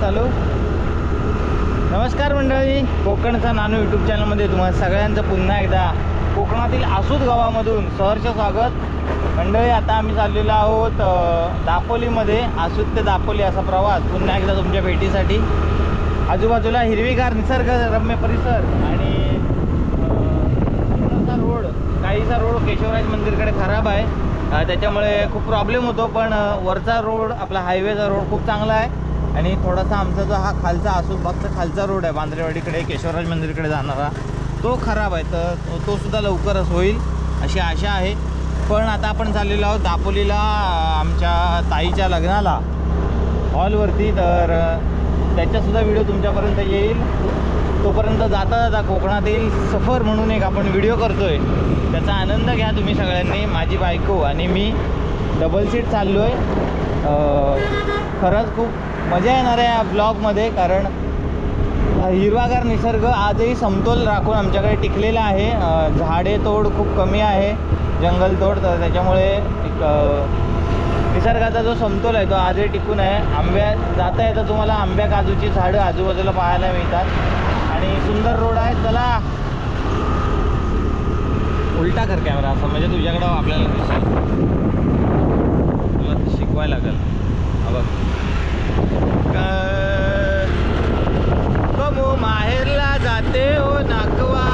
चालू नमस्कार मंडळी. कोकणचा नानू यूट्यूब चॅनलमध्ये तुम्हाला सगळ्यांचं पुन्हा एकदा कोकणातील आसूद गावामधून सहर्ष स्वागत. मंडळी आता आम्ही चाललेलो आहोत दापोलीमध्ये. आसूद ते दापोली असा प्रवास. पुन्हा एकदा तुमच्या भेटीसाठी. आजूबाजूला हिरवीगार निसर्गरम्य परिसर आणि रोड काहीसा रोड केशवराज मंदिरकडे खराब आहे. त्याच्यामुळे खूप प्रॉब्लेम होतो पण वरचा रोड आपला हायवेचा रोड खूप चांगला आहे. आणि थोडासा आमचा जो हा खालचा असून फक्त खालचा रोड आहे बांद्रेवाडीकडे केशवराज मंदिरकडे जाणारा तो खराब आहे. तर तो- तो सुद्धा लवकरच होईल अशी आशा आहे. पण आता आपण चाललेलो आहोत दापोलीला आमच्या ताईच्या लग्नाला. हॉलवरती तर त्याच्यासुद्धा त्याचासुद्धा व्हिडिओ तुमच्यापर्यंत येईल. तोपर्यंत जाता जाता कोकणातील सफर म्हणून एक आपण व्हिडिओ करतोय. त्याचा आनंद घ्या तुम्ही सगळ्यांनी माझी बायको आणि मी. डबल सीट चाललो आहे खरंच खूप मजा येणार आहे या ब्लॉगमध्ये कारण हिरवागार निसर्ग आजही समतोल राखून आमच्याकडे टिकलेला आहे. झाडे तोड खूप कमी आहे जंगलतोड तर त्याच्यामुळे एक निसर्गाचा जो समतोल आहे तो आजही टिकून आहे. आंब्या जाता येता तुम्हाला आंब्या काजूची झाडं आजूबाजूला पाहायला मिळतात. आणि सुंदर रोड आहे. चला. उलटा कर कॅमेरा असं म्हणजे तुझ्याकडं आपल्याला दिसेल. तुला शिकवायला लागेल. बघ क- कमू माहेरला जाते हो नाकवा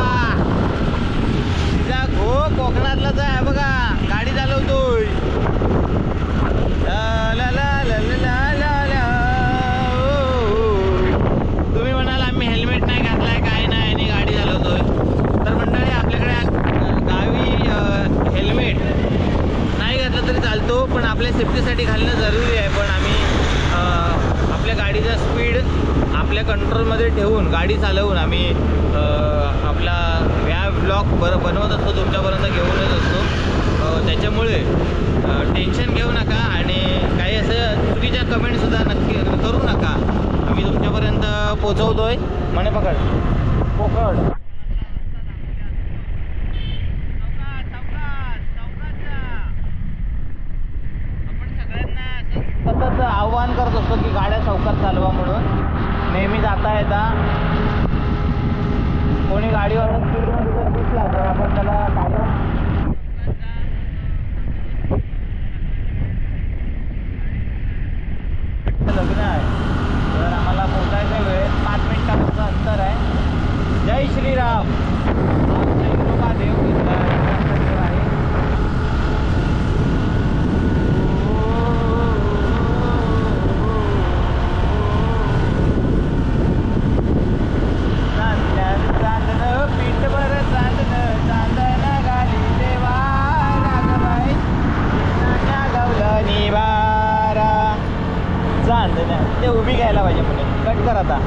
तिचा घो कोकणातलाच आहे बघा गाडी चालवतोय ला ला ला ला. ओ. तुम्ही म्हणाल आम्ही हेल्मेट नाही घातलाय काय नाही आणि गाडी चालवतोय तर मंडळी आपल्याकडे अ, गावी हेल्मेट नाही तो पण आपल्या सेफ्टीसाठी घालणं जरुरी आहे. पण आम्ही आपल्या गाडीचा स्पीड आपल्या कंट्रोलमध्ये ठेवून गाडी चालवून आम्ही आपला व्या ब्लॉक बर बनवत असतो तुमच्यापर्यंत घेऊनच असतो. त्याच्यामुळे टेन्शन घेऊ नका आणि काही असं चुकीच्या कमेंटसुद्धा नक्की करू नका. आम्ही तुमच्यापर्यंत पोचवतो आहे म्हणे पकड. पकड. सतत आव्हान करत असतो की गाड्या चौकात चालवा म्हणून. नेहमी जाता येता. कोणी गाडीवर स्पीडमध्ये जर दिसला तर आपण त्याला कायम निवारा चांदण्या ते उभी घ्यायला पाहिजे म्हणजे कट कर आता.